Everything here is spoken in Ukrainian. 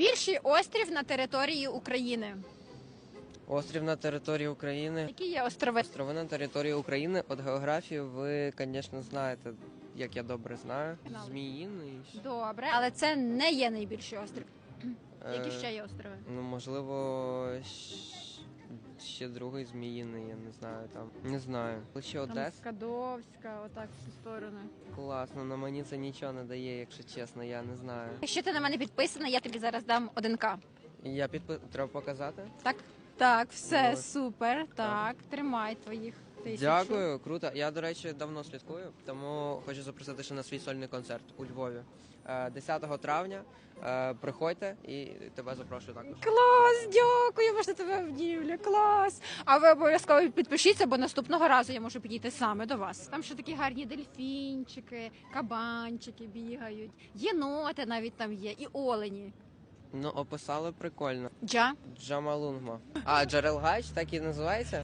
Найбільший острів на території України. Острів на території України. Які є острови? Острови на території України. От географію ви, звісно, знаєте, як я добре знаю. Знала. Зміїний. Добре, але це не є найбільший острів. Які Е, ще є острови? Ну, можливо, щ- ще другий зміїний, я не знаю там. Не знаю. Ще Там Одес. Скадовська, отак в цю сторону. Класно, але мені це нічого не дає, якщо чесно, я не знаю. Якщо ти на мене підписана, я тобі зараз дам 1К. Я підпи... Треба показати? Так? Так, все, Ось. супер. Так, тримай твоїх тисячу. Дякую, круто. Я, до речі, давно слідкую, тому хочу запросити ще на свій сольний концерт у Львові. Е, 10 травня. Е, Приходьте і тебе запрошую також. Клас, дякую, можна тебе обнімлю. Клас. А ви обов'язково підпишіться, бо наступного разу я можу підійти саме до вас. Там ще такі гарні дельфінчики, кабанчики бігають, єноти навіть там є, і олені. Ну, описали прикольно. Джа. Джамалунгма. А, Джарелгач так і називається?